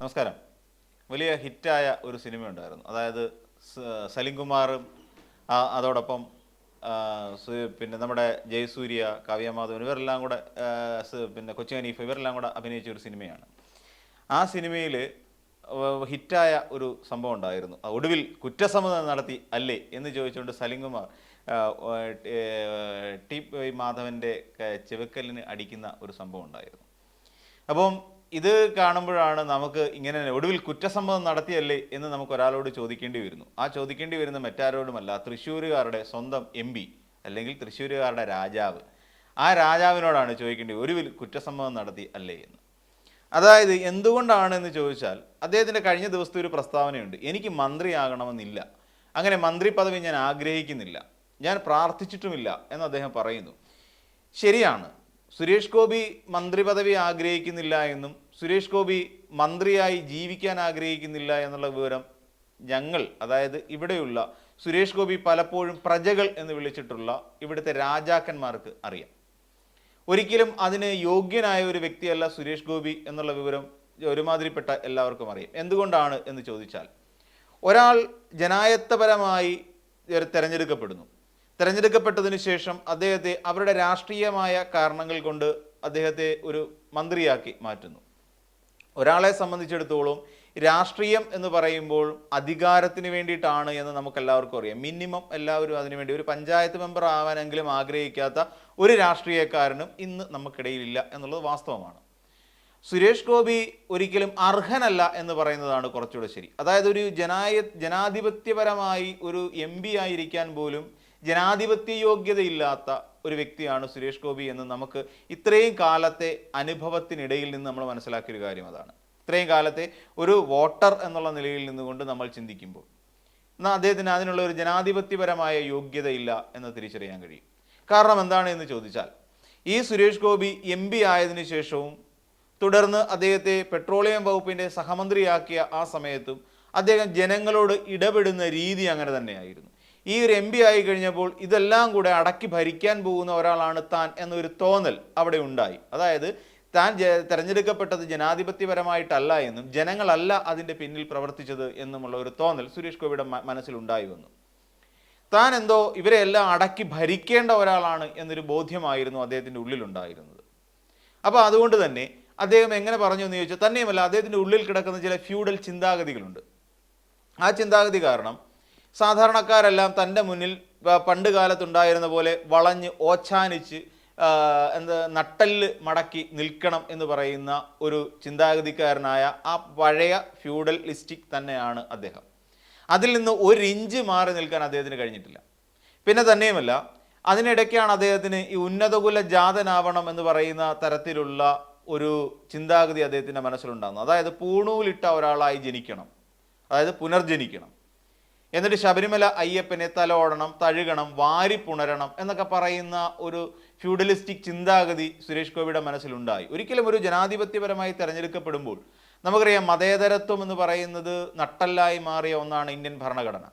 നമസ്കാരം. വലിയ ഹിറ്റായ ഒരു സിനിമ ഉണ്ടായിരുന്നു അതായത് സലിം സലിംകുമാറും അതോടൊപ്പം പിന്നെ നമ്മുടെ ജയസൂര്യ കാവ്യ മാധവൻ ഇവരെല്ലാം കൂടെ പിന്നെ കൊച്ചി ഹനീഫ് ഇവരെല്ലാം കൂടെ അഭിനയിച്ച ഒരു സിനിമയാണ്. ആ സിനിമയിൽ ഹിറ്റായ ഒരു സംഭവം ഉണ്ടായിരുന്നു. ഒടുവിൽ കുറ്റസമ്മതം നടത്തി അല്ലേ എന്ന് ചോദിച്ചുകൊണ്ട് സലിംകുമാർ കുമാർ ടി മാധവന്റെ ചെവക്കലിന് അടിക്കുന്ന ഒരു സംഭവം ഉണ്ടായിരുന്നു. അപ്പം ഇത് കാണുമ്പോഴാണ് നമുക്ക് ഇങ്ങനെ ഒടുവിൽ കുറ്റസമ്മതം നടത്തിയല്ലേ എന്ന് നമുക്ക് ഒരാളോട് ചോദിക്കേണ്ടി വരുന്നു. ആ ചോദിക്കേണ്ടി വരുന്ന മറ്റാരോടുമല്ല തൃശ്ശൂരുകാരുടെ സ്വന്തം എം അല്ലെങ്കിൽ തൃശ്ശൂരുകാരുടെ രാജാവ്. ആ രാജാവിനോടാണ് ചോദിക്കേണ്ടി ഒടുവിൽ കുറ്റസമ്മതം നടത്തി അല്ലേ എന്ന്? അതായത് എന്തുകൊണ്ടാണ് എന്ന് ചോദിച്ചാൽ അദ്ദേഹത്തിന്റെ കഴിഞ്ഞ ദിവസത്തെ ഒരു പ്രസ്താവനയുണ്ട്. എനിക്ക് മന്ത്രിയാകണമെന്നില്ല. അങ്ങനെ മന്ത്രി പദവി ഞാൻ ആഗ്രഹിക്കുന്നില്ല. ഞാൻ പ്രാർത്ഥിച്ചിട്ടുമില്ല എന്ന് അദ്ദേഹം പറയുന്നു. ശരിയാണ്. സുരേഷ് ഗോപി മന്ത്രി പദവി ആഗ്രഹിക്കുന്നില്ല എന്നും സുരേഷ് ഗോപി മന്ത്രിയായി ജീവിക്കാൻ ആഗ്രഹിക്കുന്നില്ല എന്നുള്ള വിവരം ഞങ്ങൾ അതായത് ഇവിടെയുള്ള സുരേഷ് ഗോപി പലപ്പോഴും പ്രജകൾ എന്ന് വിളിച്ചിട്ടുള്ള ഇവിടുത്തെ രാജാക്കന്മാർക്ക് അറിയാം. ഒരിക്കലും അതിന് യോഗ്യനായ ഒരു വ്യക്തിയല്ല സുരേഷ് ഗോപി എന്നുള്ള വിവരം ഒരുമാതിരിപ്പെട്ട എല്ലാവർക്കും അറിയാം. എന്തുകൊണ്ടാണ് എന്ന് ചോദിച്ചാൽ ഒരാൾ ജനായത്തപരമായി തിരഞ്ഞെടുക്കപ്പെടുന്നു. തിരഞ്ഞെടുക്കപ്പെട്ടതിന് ശേഷം അദ്ദേഹത്തെ അവരുടെ രാഷ്ട്രീയമായ കാരണങ്ങൾ കൊണ്ട് അദ്ദേഹത്തെ ഒരു മന്ത്രിയാക്കി മാറ്റുന്നു. ഒരാളെ സംബന്ധിച്ചിടത്തോളം രാഷ്ട്രീയം എന്ന് പറയുമ്പോൾ അധികാരത്തിന് വേണ്ടിയിട്ടാണ് എന്ന് നമുക്ക് എല്ലാവർക്കും അറിയാം. മിനിമം എല്ലാവരും അതിനുവേണ്ടി ഒരു പഞ്ചായത്ത് മെമ്പർ ആവാനെങ്കിലും ആഗ്രഹിക്കാത്ത ഒരു രാഷ്ട്രീയക്കാരനും ഇന്ന് നമുക്കിടയിലില്ല എന്നുള്ളത് വാസ്തവമാണ്. സുരേഷ് ഗോപി ഒരിക്കലും അർഹനല്ല എന്ന് പറയുന്നതാണ് കുറച്ചുകൂടെ ശരി. അതായത് ഒരു ജനായ ജനാധിപത്യപരമായി ഒരു എം ആയിരിക്കാൻ പോലും ജനാധിപത്യ യോഗ്യതയില്ലാത്ത ഒരു വ്യക്തിയാണ് സുരേഷ് ഗോപി എന്ന് നമുക്ക് ഇത്രയും കാലത്തെ അനുഭവത്തിനിടയിൽ നിന്ന് നമ്മൾ മനസ്സിലാക്കിയ ഒരു കാര്യം അതാണ്. ഇത്രയും കാലത്തെ ഒരു വോട്ടർ എന്നുള്ള നിലയിൽ നിന്നുകൊണ്ട് നമ്മൾ ചിന്തിക്കുമ്പോൾ എന്നാൽ അദ്ദേഹത്തിന് അതിനുള്ള ഒരു ജനാധിപത്യപരമായ യോഗ്യതയില്ല എന്ന് തിരിച്ചറിയാൻ കഴിയും. കാരണം എന്താണ് എന്ന് ചോദിച്ചാൽ ഈ സുരേഷ് ഗോപി എം പി ആയതിനു ശേഷവും തുടർന്ന് അദ്ദേഹത്തെ പെട്രോളിയം വകുപ്പിന്റെ സഹമന്ത്രിയാക്കിയ ആ സമയത്തും അദ്ദേഹം ജനങ്ങളോട് ഇടപെടുന്ന രീതി അങ്ങനെ തന്നെയായിരുന്നു. ഈ ഒരു എം പി ആയി കഴിഞ്ഞപ്പോൾ ഇതെല്ലാം കൂടെ അടക്കി ഭരിക്കാൻ പോകുന്ന ഒരാളാണ് താൻ എന്നൊരു തോന്നൽ അവിടെ ഉണ്ടായി. അതായത് താൻ തെരഞ്ഞെടുക്കപ്പെട്ടത് ജനാധിപത്യപരമായിട്ടല്ല എന്നും ജനങ്ങളല്ല അതിന്റെ പിന്നിൽ പ്രവർത്തിച്ചത് എന്നുമുള്ള ഒരു തോന്നൽ സുരേഷ് ഗോപിയുടെ മനസ്സിലുണ്ടായി വന്നു. താൻ എന്തോ ഇവരെ എല്ലാം അടക്കി ഭരിക്കേണ്ട ഒരാളാണ് എന്നൊരു ബോധ്യമായിരുന്നു അദ്ദേഹത്തിന്റെ ഉള്ളിലുണ്ടായിരുന്നത്. അപ്പോൾ അതുകൊണ്ട് തന്നെ അദ്ദേഹം എങ്ങനെ പറഞ്ഞു എന്ന് ചോദിച്ചാൽ തന്നെയുമല്ല അദ്ദേഹത്തിന്റെ ഉള്ളിൽ കിടക്കുന്ന ചില ഫ്യൂഡൽ ചിന്താഗതികളുണ്ട്. ആ ചിന്താഗതി കാരണം സാധാരണക്കാരെല്ലാം തന്റെ മുന്നിൽ പണ്ട് കാലത്തുണ്ടായിരുന്ന പോലെ വളഞ്ഞ് ഓച്ചാനിച്ച് എന്താ നട്ടൽ മടക്കി നിൽക്കണം എന്ന് പറയുന്ന ഒരു ചിന്താഗതിക്കാരനായ ആ പഴയ ഫ്യൂഡൽ ലിസ്റ്റിക് തന്നെയാണ് അദ്ദേഹം. അതിൽ നിന്ന് ഒരു ഇഞ്ച് മാറി നിൽക്കാൻ അദ്ദേഹത്തിന് കഴിഞ്ഞിട്ടില്ല. പിന്നെ തന്നെയുമല്ല അതിനിടയ്ക്കാണ് അദ്ദേഹത്തിന് ഈ ഉന്നതകുല ജാതനാവണം എന്ന് പറയുന്ന തരത്തിലുള്ള ഒരു ചിന്താഗതി അദ്ദേഹത്തിന്റെ മനസ്സിലുണ്ടാകുന്നത്. അതായത് പൂണൂലിട്ട ഒരാളായി ജനിക്കണം. അതായത് പുനർജനിക്കണം. എന്നിട്ട് ശബരിമല അയ്യപ്പനെ തലോടണം തഴുകണം വാരി പുണരണം എന്നൊക്കെ പറയുന്ന ഒരു ഫ്യൂഡലിസ്റ്റിക് ചിന്താഗതി സുരേഷ് ഗോപിയുടെ മനസ്സിലുണ്ടായി. ഒരിക്കലും ഒരു ജനാധിപത്യപരമായി തെരഞ്ഞെടുക്കപ്പെടുമ്പോൾ നമുക്കറിയാം മതേതരത്വം എന്ന് പറയുന്നത് നട്ടല്ലായി മാറിയ ഒന്നാണ് ഇന്ത്യൻ ഭരണഘടന.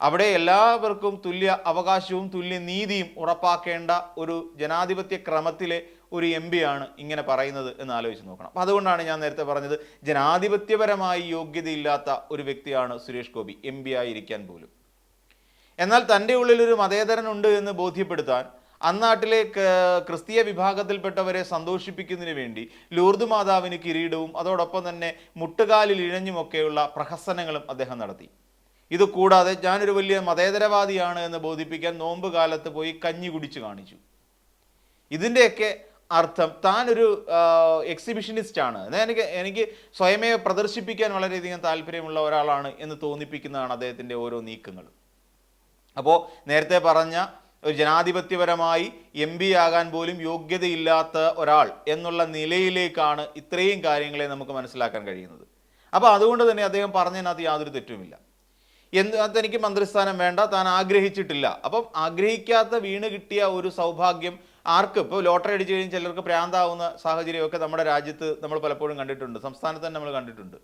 അവിടെ എല്ലാവർക്കും തുല്യ അവകാശവും തുല്യ നീതിയും ഉറപ്പാക്കേണ്ട ഒരു ജനാധിപത്യ ക്രമത്തിലെ ഒരു എം ആണ് ഇങ്ങനെ പറയുന്നത് എന്ന് ആലോചിച്ച് നോക്കണം. അപ്പം അതുകൊണ്ടാണ് ഞാൻ നേരത്തെ പറഞ്ഞത് ജനാധിപത്യപരമായി യോഗ്യതയില്ലാത്ത ഒരു വ്യക്തിയാണ് സുരേഷ് ഗോപി എം പി ആയിരിക്കാൻ പോലും. എന്നാൽ തന്റെ ഉള്ളിലൊരു മതേതരനുണ്ട് എന്ന് ബോധ്യപ്പെടുത്താൻ അന്നാട്ടിലെ ക്രിസ്തീയ വിഭാഗത്തിൽപ്പെട്ടവരെ സന്തോഷിപ്പിക്കുന്നതിന് വേണ്ടി ലൂർദ് മാതാവിന് കിരീടവും അതോടൊപ്പം തന്നെ മുട്ടുകാലിൽ ഇഴഞ്ഞുമൊക്കെയുള്ള പ്രഹസനങ്ങളും അദ്ദേഹം നടത്തി. ഇത് കൂടാതെ ഞാനൊരു വലിയ മതേതരവാദിയാണ് എന്ന് ബോധിപ്പിക്കാൻ നോമ്പ് കാലത്ത് പോയി കഞ്ഞി കുടിച്ചു കാണിച്ചു. ഇതിന്റെയൊക്കെ അർത്ഥം. താനൊരു എക്സിബിഷനിസ്റ്റ് ആണ്. എനിക്ക് എനിക്ക് സ്വയമേ പ്രദർശിപ്പിക്കാൻ വളരെയധികം താല്പര്യമുള്ള ഒരാളാണ് എന്ന് തോന്നിപ്പിക്കുന്നതാണ് അദ്ദേഹത്തിന്റെ ഓരോ നീക്കങ്ങൾ അപ്പോൾ നേരത്തെ പറഞ്ഞ ഒരു ജനാധിപത്യപരമായി എം പി ആകാൻ പോലും യോഗ്യതയില്ലാത്ത ഒരാൾ എന്നുള്ള നിലയിലേക്കാണ് ഇത്രയും കാര്യങ്ങളെ നമുക്ക് മനസ്സിലാക്കാൻ കഴിയുന്നത്. അപ്പോൾ അതുകൊണ്ട് തന്നെ അദ്ദേഹം പറഞ്ഞതിനകത്ത് യാതൊരു തെറ്റുമില്ല. എന്ത് അത് എനിക്ക് മന്ത്രിസ്ഥാനം വേണ്ട താൻ ആഗ്രഹിച്ചിട്ടില്ല. അപ്പം ആഗ്രഹിക്കാത്ത വീണ് കിട്ടിയ ഒരു സൗഭാഗ്യം ആർക്ക് ഇപ്പോൾ ലോട്ടറി അടിച്ചു കഴിഞ്ഞാൽ ചിലർക്ക് പ്രാന്താവുന്ന സാഹചര്യമൊക്കെ നമ്മുടെ രാജ്യത്ത് നമ്മൾ പലപ്പോഴും കണ്ടിട്ടുണ്ട്. സംസ്ഥാനത്ത് തന്നെ നമ്മൾ കണ്ടിട്ടുണ്ട്.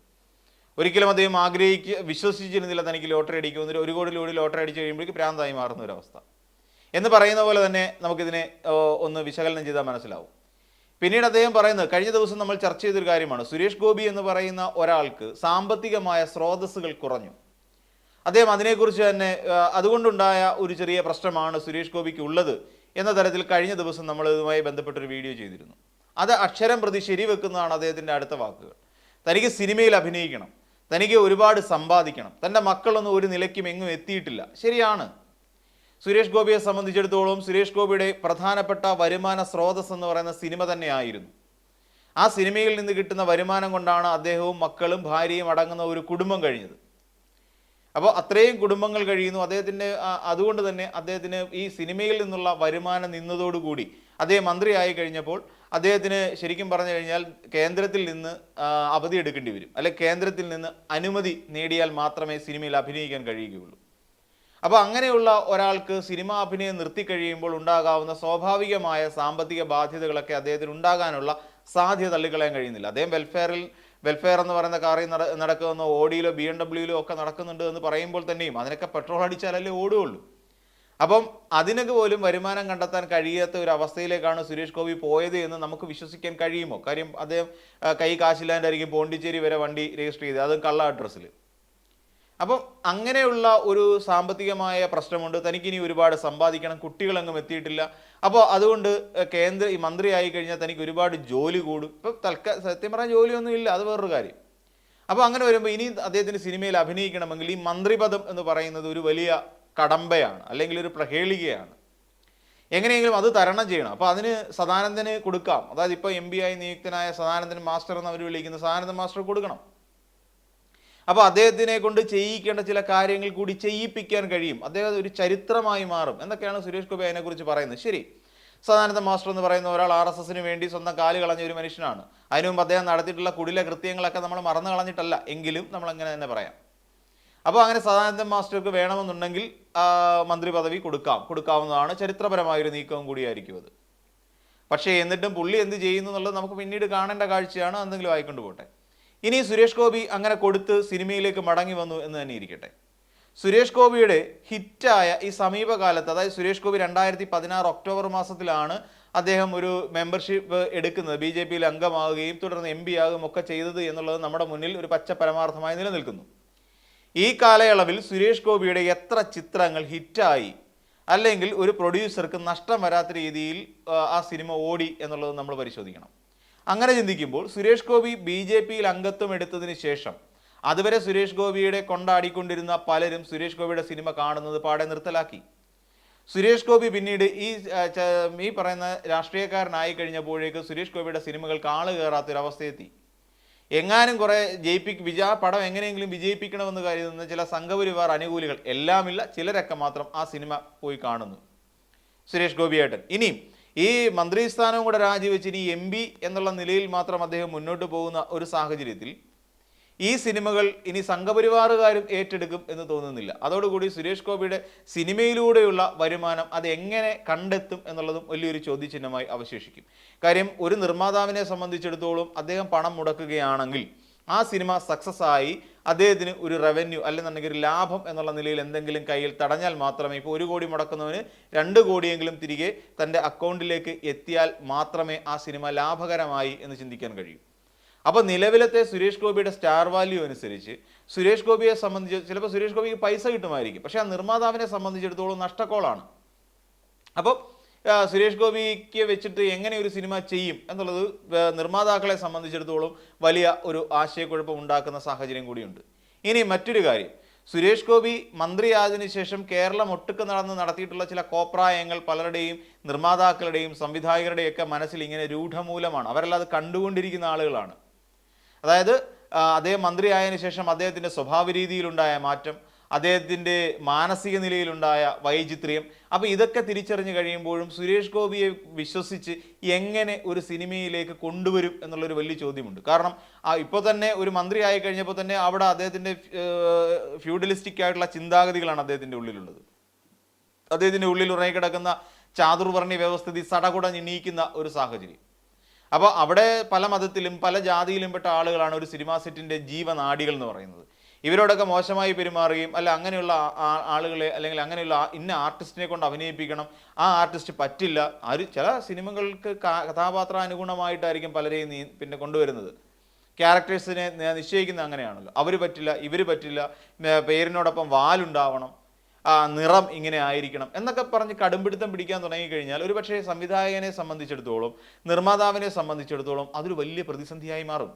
ഒരിക്കലും അദ്ദേഹം ആഗ്രഹിക്കുക വിശ്വസിച്ചിരുന്നില്ല തനിക്ക് ലോട്ടറി അടിക്കുമെന്നൊരു ഒരു കോടി രൂപ ലോട്ടറി അടിച്ചു കഴിയുമ്പോഴേക്ക് പ്രാന്തായി മാറുന്ന ഒരവസ്ഥ എന്ന് പറയുന്ന പോലെ തന്നെ നമുക്കിതിനെ ഒന്ന് വിശകലനം ചെയ്താൽ മനസ്സിലാവും. പിന്നീട് അദ്ദേഹം പറയുന്നത് കഴിഞ്ഞ ദിവസം നമ്മൾ ചർച്ച ചെയ്തൊരു കാര്യമാണ്. സുരേഷ് ഗോപി എന്ന് പറയുന്ന ഒരാൾക്ക് സാമ്പത്തികമായ സ്രോതസ്സുകൾ കുറഞ്ഞു. അദ്ദേഹം അതിനെക്കുറിച്ച് തന്നെ അതുകൊണ്ടുണ്ടായ ഒരു ചെറിയ പ്രശ്നമാണ് സുരേഷ് ഗോപിക്ക് ഉള്ളത്. എന്ന തരത്തിൽ കഴിഞ്ഞ ദിവസം നമ്മൾ ഇതുമായി ബന്ധപ്പെട്ടൊരു വീഡിയോ ചെയ്തിരുന്നു. അത് അക്ഷരം പ്രതി ശരിവെക്കുന്നതാണ് അദ്ദേഹത്തിന്റെ അടുത്ത വാക്കുകൾ. തനിക്ക് സിനിമയിൽ അഭിനയിക്കണം. തനിക്ക് ഒരുപാട് സമ്പാദിക്കണം. തന്റെ മക്കളൊന്നും ഒരു നിലയ്ക്കും എങ്ങും എത്തിയിട്ടില്ല. ശരിയാണ്. സുരേഷ് ഗോപിയെ സംബന്ധിച്ചിടത്തോളം സുരേഷ് ഗോപിയുടെ പ്രധാനപ്പെട്ട വരുമാന സ്രോതസ് എന്ന് പറയുന്ന സിനിമ തന്നെയായിരുന്നു. ആ സിനിമയിൽ നിന്ന് കിട്ടുന്ന വരുമാനം കൊണ്ടാണ് അദ്ദേഹവും മക്കളും ഭാര്യയും അടങ്ങുന്ന ഒരു കുടുംബം കഴിഞ്ഞത്. അപ്പോൾ അത്രയും കുടുംബങ്ങൾ കഴിയുന്നു. അദ്ദേഹത്തിന്റെ അതുകൊണ്ട് തന്നെ അദ്ദേഹത്തിന് ഈ സിനിമയിൽ നിന്നുള്ള വരുമാനം നിന്നതോടുകൂടി അദ്ദേഹം മന്ത്രിയായി കഴിഞ്ഞപ്പോൾ അദ്ദേഹത്തിന് ശരിക്കും പറഞ്ഞു കഴിഞ്ഞാൽ കേന്ദ്രത്തിൽ നിന്ന് അവധി എടുക്കേണ്ടി വരും. അല്ലെ കേന്ദ്രത്തിൽ നിന്ന് അനുമതി നേടിയാൽ മാത്രമേ സിനിമയിൽ അഭിനയിക്കാൻ കഴിയുകയുള്ളൂ. അപ്പോൾ അങ്ങനെയുള്ള ഒരാൾക്ക് സിനിമാ അഭിനയം നിർത്തി കഴിയുമ്പോൾ ഉണ്ടാകാവുന്ന സ്വാഭാവികമായ സാമ്പത്തിക ബാധ്യതകളൊക്കെ അദ്ദേഹത്തിന് ഉണ്ടാകാനുള്ള സാധ്യത തള്ളിക്കളയാൻ കഴിയുന്നില്ല. അദ്ദേഹം വെൽഫെയറിൽ വെൽഫെയർ എന്ന് പറയുന്ന കാറിൽ നട നടക്കുന്ന ഓഡിയിലോ ബി എം ഡബ്ല്യൂയിലോ ഒക്കെ നടക്കുന്നുണ്ട് എന്ന് പറയുമ്പോൾ തന്നെയും അതിനൊക്കെ പെട്രോൾ അടിച്ചാലല്ലേ ഓടുകയുള്ളൂ. അപ്പം അതിനൊക്കെ പോലും വരുമാനം കണ്ടെത്താൻ കഴിയാത്ത ഒരു അവസ്ഥയിലേക്കാണ് സുരേഷ് ഗോപി പോയത് എന്ന് നമുക്ക് വിശ്വസിക്കാൻ കഴിയുമോ? കാര്യം അദ്ദേഹം കൈ കാശില്ലാണ്ടായിരിക്കും പോണ്ടിച്ചേരി വരെ വണ്ടി രജിസ്റ്റർ ചെയ്ത് അതും കള്ള അഡ്രസ്സിൽ അപ്പം അങ്ങനെയുള്ള ഒരു സാമ്പത്തികമായ പ്രശ്നമുണ്ട്. തനിക്കിനി ഒരുപാട് സമ്പാദിക്കണം. കുട്ടികളെങ്ങും എത്തിയിട്ടില്ല. അപ്പോൾ അതുകൊണ്ട് കേന്ദ്ര ഈ മന്ത്രിയായി കഴിഞ്ഞാൽ തനിക്ക് ഒരുപാട് ജോലി കൂടും. ഇപ്പം തൽക്ക സത്യം പറഞ്ഞാൽ ജോലിയൊന്നും ഇല്ല. അത് വേറൊരു കാര്യം. അപ്പോൾ അങ്ങനെ വരുമ്പോൾ ഇനി അദ്ദേഹത്തിന് സിനിമയിൽ അഭിനയിക്കണമെങ്കിൽ ഈ മന്ത്രിപദം എന്ന് പറയുന്നത് ഒരു വലിയ കടമ്പയാണ്. അല്ലെങ്കിൽ ഒരു പ്രഹേളികയാണ്. എങ്ങനെയെങ്കിലും അത് തരണം ചെയ്യണം. അപ്പോൾ അതിന് സദാനന്ദന് കൊടുക്കാം. അതായത് ഇപ്പോൾ എം ബി ആയി നിയുക്തനായ സദാനന്ദൻ മാസ്റ്റർ എന്ന് അവർ വിളിക്കുന്ന. സദാനന്ദൻ മാസ്റ്റർ കൊടുക്കണം. അപ്പോൾ അദ്ദേഹത്തിനെ കൊണ്ട് ചെയ്യിക്കേണ്ട ചില കാര്യങ്ങൾ കൂടി ചെയ്യിപ്പിക്കാൻ കഴിയും. അദ്ദേഹം ഒരു ചരിത്രമായി മാറും. എന്നൊക്കെയാണ് സുരേഷ് ഗോപി അതിനെക്കുറിച്ച് പറയുന്നത്? ശരി. സദാനന്ദ മാസ്റ്റർ എന്ന് പറയുന്ന ഒരാൾ ആർ എസ് എസിന് വേണ്ടി സ്വന്തം കാൽ കളഞ്ഞ ഒരു മനുഷ്യനാണ്. അതിനു മുമ്പ് അദ്ദേഹം നടത്തിയിട്ടുള്ള കുടില കൃത്യങ്ങളൊക്കെ നമ്മൾ മറന്നു കളഞ്ഞിട്ടല്ല. എങ്കിലും നമ്മൾ അങ്ങനെ തന്നെ പറയാം. അപ്പോൾ അങ്ങനെ സദാനന്ദ മാസ്റ്റർക്ക് വേണമെന്നുണ്ടെങ്കിൽ മന്ത്രി പദവി കൊടുക്കാം. കൊടുക്കാവുന്നതാണ് ചരിത്രപരമായ ഒരു നീക്കവും കൂടിയായിരിക്കും അത്. പക്ഷേ എന്നിട്ടും പുള്ളി എന്ത് ചെയ്യുന്നു എന്നുള്ളത് നമുക്ക് പിന്നീട് കാണേണ്ട കാഴ്ചയാണ്. എന്തെങ്കിലും ആയിക്കൊണ്ട് പോട്ടെ. ഇനി സുരേഷ് ഗോപി അങ്ങനെ കൊടുത്ത് സിനിമയിലേക്ക് മടങ്ങി വന്നു എന്ന് തന്നെ ഇരിക്കട്ടെ. സുരേഷ് ഗോപിയുടെ ഹിറ്റായ ഈ സമീപകാലത്ത് അതായത് സുരേഷ് ഗോപി രണ്ടായിരത്തി പതിനാറ് ഒക്ടോബർ മാസത്തിലാണ് അദ്ദേഹം ഒരു മെമ്പർഷിപ്പ് എടുക്കുന്നത്. ബി ജെ പിയിൽ അംഗമാവുകയും തുടർന്ന് എം പി ആകുകയും ഒക്കെ ചെയ്തത് എന്നുള്ളത് നമ്മുടെ മുന്നിൽ ഒരു പച്ച പരമാർത്ഥമായി നിലനിൽക്കുന്നു. ഈ കാലയളവിൽ സുരേഷ് ഗോപിയുടെ എത്ര ചിത്രങ്ങൾ ഹിറ്റായി അല്ലെങ്കിൽ ഒരു പ്രൊഡ്യൂസർക്ക് നഷ്ടം വരാത്ത രീതിയിൽ ആ, സിനിമ ഓടി എന്നുള്ളത് നമ്മൾ പരിശോധിക്കണം. അങ്ങനെ ചിന്തിക്കുമ്പോൾ സുരേഷ് ഗോപി ബി ജെ പിയിൽ അംഗത്വം എടുത്തതിന് ശേഷം അതുവരെ സുരേഷ് ഗോപിയുടെ കൊണ്ടാടിക്കൊണ്ടിരുന്ന പലരും സുരേഷ് ഗോപിയുടെ സിനിമ കാണുന്നത് പാടെ നിർത്തലാക്കി. സുരേഷ് ഗോപി പിന്നീട് ഈ ഈ പറയുന്ന രാഷ്ട്രീയക്കാരനായി കഴിഞ്ഞപ്പോഴേക്ക് സുരേഷ് ഗോപിയുടെ സിനിമകൾക്ക് ആൾ കയറാത്തൊരവസ്ഥയെത്തി. എങ്ങാനും കുറേ ജയിപ്പി വിജയ പടം എങ്ങനെയെങ്കിലും വിജയിപ്പിക്കണമെന്ന് കരുതുന്ന ചില സംഘപരിവാർ അനുകൂലികൾ എല്ലാമില്ല ചിലരൊക്കെ മാത്രം ആ സിനിമ പോയി കാണുന്നു. സുരേഷ് ഗോപിയേട്ടൻ. ഇനിയും ഈ മന്ത്രിസ്ഥാനവും കൂടെ രാജിവെച്ച് ഇനി എം പി എന്നുള്ള നിലയിൽ മാത്രം അദ്ദേഹം മുന്നോട്ട് പോകുന്ന ഒരു സാഹചര്യത്തിൽ ഈ സിനിമകൾ ഇനി സംഘപരിവാറുകാരും ഏറ്റെടുക്കും എന്ന് തോന്നുന്നില്ല. അതോടുകൂടി സുരേഷ് ഗോപിയുടെ സിനിമയിലൂടെയുള്ള വരുമാനം അത് എങ്ങനെ കണ്ടെത്തും എന്നുള്ളതും വലിയൊരു ചോദ്യചിഹ്നമായി അവശേഷിക്കും. കാര്യം ഒരു നിർമ്മാതാവിനെ സംബന്ധിച്ചിടത്തോളം അദ്ദേഹം പണം മുടക്കുകയാണെങ്കിൽ ആ സിനിമ സക്സസ് ആയി അദ്ദേഹത്തിന് ഒരു റവന്യൂ അല്ലെന്നുണ്ടെങ്കിൽ ഒരു ലാഭം എന്നുള്ള നിലയിൽ എന്തെങ്കിലും കയ്യിൽ തടഞ്ഞാൽ മാത്രമേ ഇപ്പോൾ ഒരു കോടി മുടക്കുന്നവന് രണ്ട് കോടിയെങ്കിലും തിരികെ തന്റെ അക്കൗണ്ടിലേക്ക് എത്തിയാൽ മാത്രമേ ആ സിനിമ ലാഭകരമായി എന്ന് ചിന്തിക്കാൻ കഴിയൂ. അപ്പോൾ നിലവിലത്തെ സുരേഷ് ഗോപിയുടെ സ്റ്റാർ വാല്യൂ അനുസരിച്ച് സുരേഷ് ഗോപിയെ സംബന്ധിച്ച് ചിലപ്പോൾ സുരേഷ് ഗോപിക്ക് പൈസ കിട്ടുമായിരിക്കും. പക്ഷേ ആ നിർമ്മാതാവിനെ സംബന്ധിച്ചിടത്തോളം നഷ്ടക്കോളാണ്. അപ്പോൾ സുരേഷ് ഗോപിക്ക് വെച്ചിട്ട് എങ്ങനെ ഒരു സിനിമ ചെയ്യും എന്നുള്ളത് നിർമ്മാതാക്കളെ സംബന്ധിച്ചിടത്തോളം വലിയ ഒരു ആശയക്കുഴപ്പം ഉണ്ടാക്കുന്ന സാഹചര്യം കൂടിയുണ്ട്. ഇനി മറ്റൊരു കാര്യം. സുരേഷ് ഗോപി മന്ത്രിയായതിനു ശേഷം കേരളം ഒട്ടുക്ക് നടന്ന് നടത്തിയിട്ടുള്ള ചില കോപ്രായങ്ങൾ പലരുടെയും നിർമ്മാതാക്കളുടെയും സംവിധായകരുടെയും ഒക്കെ മനസ്സിൽ ഇങ്ങനെ രൂഢമൂലമാണ്. അവരെല്ലാം അത് കണ്ടുകൊണ്ടിരിക്കുന്ന ആളുകളാണ്. അതായത് അദ്ദേഹം മന്ത്രിയായതിനു ശേഷം അദ്ദേഹത്തിന്റെ സ്വഭാവ രീതിയിലുണ്ടായ മാറ്റം അദ്ദേഹത്തിന്റെ മാനസിക നിലയിലുണ്ടായ വൈചിത്ര്യം. അപ്പോൾ ഇതൊക്കെ തിരിച്ചറിഞ്ഞു കഴിയുമ്പോഴും സുരേഷ് ഗോപിയെ വിശ്വസിച്ച് എങ്ങനെ ഒരു സിനിമയിലേക്ക് കൊണ്ടുവരും എന്നുള്ളൊരു വലിയ ചോദ്യമുണ്ട്. കാരണം ആ ഇപ്പോൾ തന്നെ ഒരു മന്ത്രി ആയി കഴിഞ്ഞപ്പോൾ തന്നെ അവിടെ അദ്ദേഹത്തിന്റെ ഫ്യൂഡലിസ്റ്റിക് ആയിട്ടുള്ള ചിന്താഗതികളാണ് അദ്ദേഹത്തിന്റെ ഉള്ളിലുള്ളത്. അദ്ദേഹത്തിന്റെ ഉള്ളിൽ ഉറങ്ങിക്കിടക്കുന്ന ചാതുർവർണി വ്യവസ്ഥിതി സടകുടഞ്ഞ് നീക്കുന്ന ഒരു സാഹചര്യം. അപ്പോൾ അവിടെ പല മതത്തിലും പല ജാതിയിലും പെട്ട ആളുകളാണ് ഒരു സിനിമാ സെറ്റിന്റെ ജീവനാഡികൾ എന്ന് പറയുന്നത്. ഇവരോടൊക്കെ മോശമായി പെരുമാറുകയും അല്ല അങ്ങനെയുള്ള ആളുകളെ അല്ലെങ്കിൽ അങ്ങനെയുള്ള ഇന്ന ആർട്ടിസ്റ്റിനെ കൊണ്ട് അഭിനയിപ്പിക്കണം. ആ ആർട്ടിസ്റ്റ് പറ്റില്ല. ഒരു ചില സിനിമകൾക്ക് കഥാപാത്രാനുഗുണമായിട്ടായിരിക്കും പലരെയും നീ പിന്നെ കൊണ്ടുവരുന്നത്. ക്യാരക്ടേഴ്സിനെ നിശ്ചയിക്കുന്നത് അങ്ങനെയാണല്ലോ. അവർ പറ്റില്ല ഇവർ പറ്റില്ല പേരിനോടൊപ്പം വാലുണ്ടാവണം നിറം ഇങ്ങനെ ആയിരിക്കണം എന്നൊക്കെ പറഞ്ഞ് കടുംപിടുത്തം പിടിക്കാൻ തുടങ്ങിക്കഴിഞ്ഞാൽ ഒരു പക്ഷേ സംവിധായകനെ സംബന്ധിച്ചിടത്തോളം നിർമ്മാതാവിനെ സംബന്ധിച്ചിടത്തോളം അതൊരു വലിയ പ്രതിസന്ധിയായി മാറും.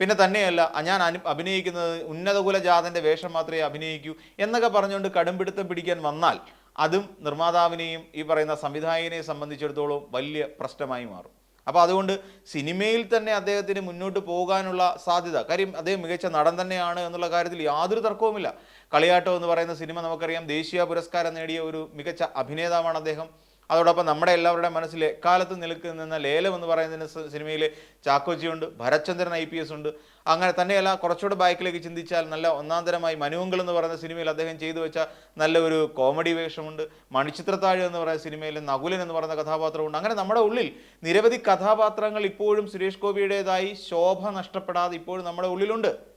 പിന്നെ തന്നെയല്ല ഞാൻ അഭിനയിക്കുന്നത് ഉന്നതകുല ജാതന്റെ വേഷം മാത്രമേ അഭിനയിക്കൂ എന്നൊക്കെ പറഞ്ഞുകൊണ്ട് കടുംപിടുത്തം പിടിക്കാൻ വന്നാൽ അതും നിർമ്മാതാവിനെയും ഈ പറയുന്ന സംവിധായകനെയും സംബന്ധിച്ചിടത്തോളം വലിയ പ്രശ്നമായി മാറും. അപ്പോൾ അതുകൊണ്ട് സിനിമയിൽ തന്നെ അദ്ദേഹത്തിന് മുന്നോട്ട് പോകാനുള്ള സാധ്യത കാര്യം അദ്ദേഹം മികച്ച നടൻ തന്നെയാണ് എന്നുള്ള കാര്യത്തിൽ യാതൊരു തർക്കവുമില്ല. കളിയാട്ടം എന്ന് പറയുന്ന സിനിമ നമുക്കറിയാം ദേശീയ പുരസ്കാരം നേടിയ ഒരു മികച്ച അഭിനേതാവാണ് അദ്ദേഹം. അതോടൊപ്പം നമ്മുടെ എല്ലാവരുടെ മനസ്സിൽ എക്കാലത്ത് നിൽക്കുന്ന ലേലം എന്ന് പറയുന്ന സിനിമയിൽ ചാക്കോച്ചിയുണ്ട് ഭരചന്ദ്രൻ ഐ പി എസ് ഉണ്ട്. അങ്ങനെ തന്നെയല്ല കുറച്ചുകൂടെ ബാക്കിലേക്ക് ചിന്തിച്ചാൽ നല്ല ഒന്നാന്തരമായി മനുവങ്കൾ എന്ന് പറയുന്ന സിനിമയിൽ അദ്ദേഹം ചെയ്തു വെച്ച നല്ല ഒരു കോമഡി വേഷമുണ്ട്. മണിച്ചിത്രത്താഴ് എന്ന് പറയുന്ന സിനിമയിൽ നകുലൻ എന്ന് പറയുന്ന കഥാപാത്രമുണ്ട്. അങ്ങനെ നമ്മുടെ ഉള്ളിൽ നിരവധി കഥാപാത്രങ്ങൾ ഇപ്പോഴും സുരേഷ് ഗോപിയുടേതായി ശോഭ നഷ്ടപ്പെടാതെ ഇപ്പോഴും നമ്മുടെ ഉള്ളിലുണ്ട്.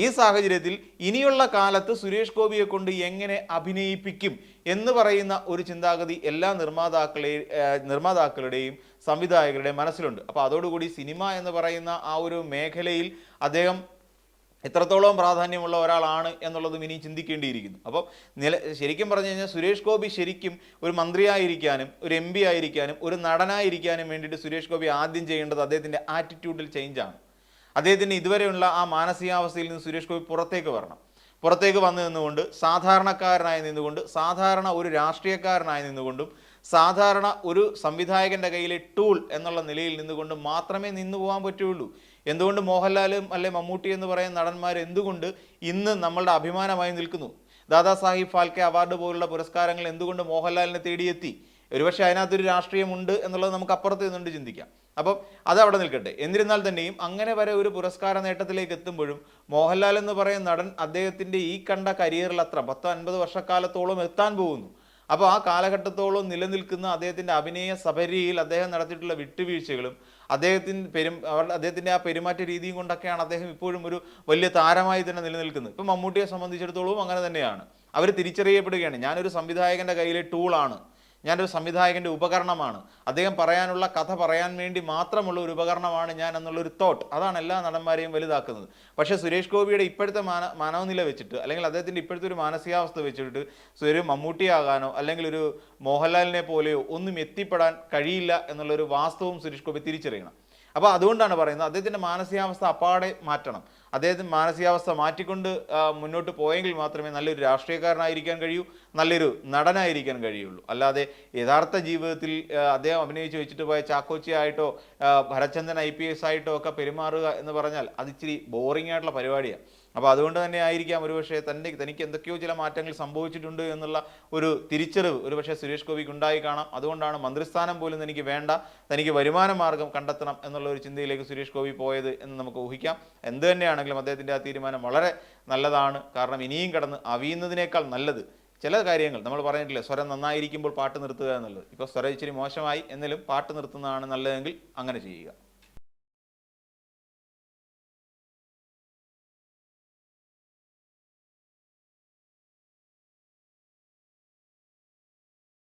ഈ സാഹചര്യത്തിൽ ഇനിയുള്ള കാലത്ത് സുരേഷ് ഗോപിയെ കൊണ്ട് എങ്ങനെ അഭിനയിപ്പിക്കും എന്ന് പറയുന്ന ഒരു ചിന്താഗതി എല്ലാ നിർമ്മാതാക്കളെ നിർമ്മാതാക്കളുടെയും സംവിധായകരുടെയും മനസ്സിലുണ്ട്. അപ്പോൾ അതോടുകൂടി സിനിമ എന്ന് പറയുന്ന ആ ഒരു മേഖലയിൽ അദ്ദേഹം എത്രത്തോളം പ്രാധാന്യമുള്ള ഒരാളാണ് എന്നുള്ളതും ഇനി ചിന്തിക്കേണ്ടിയിരിക്കുന്നു. അപ്പോൾ നില ശരിക്കും പറഞ്ഞു കഴിഞ്ഞാൽ സുരേഷ് ഗോപി ശരിക്കും ഒരു മന്ത്രിയായിരിക്കാനും ഒരു എം പി ആയിരിക്കാനും ഒരു നടനായിരിക്കാനും വേണ്ടിയിട്ട് സുരേഷ് ഗോപി ആദ്യം ചെയ്യേണ്ടത് അദ്ദേഹത്തിന്റെ ആറ്റിറ്റ്യൂഡിൽ ചേഞ്ചാണ് അദ്ദേഹത്തിന് ഇതുവരെയുള്ള ആ മാനസികാവസ്ഥയിൽ നിന്ന് സുരേഷ് ഗോപി പുറത്തേക്ക് വരണം. പുറത്തേക്ക് വന്നു നിന്നുകൊണ്ട് സാധാരണക്കാരനായി നിന്നുകൊണ്ട് സാധാരണ ഒരു രാഷ്ട്രീയക്കാരനായി നിന്നുകൊണ്ടും സാധാരണ ഒരു സംവിധായകന്റെ കയ്യിലെ ടൂൾ എന്നുള്ള നിലയിൽ നിന്നുകൊണ്ട് മാത്രമേ നിന്നു പോകാൻ പറ്റുള്ളൂ. എന്തുകൊണ്ട് മോഹൻലാലും അല്ലെ മമ്മൂട്ടി എന്ന് പറയുന്ന നടന്മാർ എന്തുകൊണ്ട് ഇന്ന് നമ്മളുടെ അഭിമാനമായി നിൽക്കുന്നു? ദാദാ സാഹിബ് ഫാൽക്കെ അവാർഡ് പോലുള്ള പുരസ്കാരങ്ങൾ എന്തുകൊണ്ട് മോഹൻലാലിനെ തേടിയെത്തി? ഒരുപക്ഷെ അതിനകത്തൊരു രാഷ്ട്രീയമുണ്ട് എന്നുള്ളത് നമുക്ക് അപ്പുറത്ത് നിന്നുകൊണ്ട് ചിന്തിക്കാം. അപ്പം അത് അവിടെ നിൽക്കട്ടെ. എന്നിരുന്നാൽ തന്നെയും അങ്ങനെ വരെ ഒരു പുരസ്കാര നേട്ടത്തിലേക്ക് എത്തുമ്പോഴും മോഹൻലാൽ എന്ന് പറയുന്ന നടൻ അദ്ദേഹത്തിന്റെ ഈ കണ്ട കരിയറിൽ അത്ര പത്ത് അൻപത് വർഷക്കാലത്തോളം എത്താൻ പോകുന്നു. അപ്പോൾ ആ കാലഘട്ടത്തോളം നിലനിൽക്കുന്ന അദ്ദേഹത്തിന്റെ അഭിനയ സബരിയിൽ അദ്ദേഹം നടത്തിയിട്ടുള്ള വിട്ടുവീഴ്ചകളും അദ്ദേഹത്തിന് പെരും അദ്ദേഹത്തിന്റെ ആ പെരുമാറ്റ രീതിയും കൊണ്ടൊക്കെയാണ് അദ്ദേഹം ഇപ്പോഴും ഒരു വലിയ താരമായി തന്നെ നിലനിൽക്കുന്നത്. ഇപ്പം മമ്മൂട്ടിയെ സംബന്ധിച്ചിടത്തോളം അങ്ങനെ തന്നെയാണ്. അവർ തിരിച്ചറിയപ്പെടുകയാണ് ഞാനൊരു സംവിധായകന്റെ കയ്യിലെ ടൂളാണ് ഞാനൊരു സംവിധായകന്റെ ഉപകരണമാണ്. അദ്ദേഹം പറയാനുള്ള കഥ പറയാൻ വേണ്ടി മാത്രമുള്ള ഒരു ഉപകരണമാണ് ഞാൻ എന്നുള്ളൊരു തോട്ട് അതാണ് എല്ലാ നടന്മാരെയും വലുതാക്കുന്നത്. പക്ഷേ സുരേഷ് ഗോപിയുടെ ഇപ്പോഴത്തെ മാന മാനവനില വെച്ചിട്ട് അല്ലെങ്കിൽ അദ്ദേഹത്തിന്റെ ഇപ്പോഴത്തെ ഒരു മാനസികാവസ്ഥ വെച്ചിട്ട് ഒരു മമ്മൂട്ടിയാകാനോ അല്ലെങ്കിൽ ഒരു മോഹൻലാലിനെ പോലെയോ ഒന്നും എത്തിപ്പെടാൻ കഴിയില്ല എന്നുള്ളൊരു വാസ്തവം സുരേഷ് ഗോപി തിരിച്ചറിയണം. അപ്പോൾ അതുകൊണ്ടാണ് പറയുന്നത് അദ്ദേഹത്തിന്റെ മാനസികാവസ്ഥ അപ്പാടെ മാറ്റണം. അദ്ദേഹത്തിന് മാനസികാവസ്ഥ മാറ്റിക്കൊണ്ട് മുന്നോട്ട് പോയെങ്കിൽ മാത്രമേ നല്ലൊരു രാഷ്ട്രീയക്കാരനായിരിക്കാൻ കഴിയൂ. നല്ലൊരു നടനായിരിക്കാൻ കഴിയുള്ളൂ. അല്ലാതെ യഥാർത്ഥ ജീവിതത്തിൽ അദ്ദേഹം അഭിനയിച്ച് വെച്ചിട്ട് പോയ ചാക്കോച്ചിയായിട്ടോ ഭരചന്ദ്രൻ ഐ പി എസ് ആയിട്ടോ ഒക്കെ പെരുമാറുക എന്ന് പറഞ്ഞാൽ അത് ഇച്ചിരി ബോറിംഗ് ആയിട്ടുള്ള പരിപാടിയാണ്. അപ്പോൾ അതുകൊണ്ട് തന്നെ ആയിരിക്കാം ഒരുപക്ഷെ തന്റെ തനിക്ക് എന്തൊക്കെയോ ചില മാറ്റങ്ങൾ സംഭവിച്ചിട്ടുണ്ട് എന്നുള്ള ഒരു തിരിച്ചറിവ് ഒരുപക്ഷെ സുരേഷ് ഗോപിക്ക് ഉണ്ടായി കാണാം. അതുകൊണ്ടാണ് മന്ത്രിസ്ഥാനം പോലും തനിക്ക് വേണ്ട തനിക്ക് വരുമാന മാർഗം കണ്ടെത്തണം എന്നുള്ള ഒരു ചിന്തയിലേക്ക് സുരേഷ് ഗോപി പോയത് എന്ന് നമുക്ക് ഊഹിക്കാം. എന്ത് തന്നെയാണെങ്കിലും അദ്ദേഹത്തിന്റെ ആ തീരുമാനം വളരെ നല്ലതാണ്. കാരണം ഇനിയും കടന്ന് അവിയുന്നതിനേക്കാൾ നല്ലത് ചില കാര്യങ്ങൾ നമ്മൾ പറഞ്ഞിട്ടില്ലേ സ്വരം നന്നായിരിക്കുമ്പോൾ പാട്ട് നിർത്തുക എന്നുള്ളത്. ഇപ്പോൾ സ്വരം ഇച്ചിരി മോശമായി എന്നാലും പാട്ട് നിർത്തുന്നതാണ് നല്ലതെങ്കിൽ അങ്ങനെ ചെയ്യുക.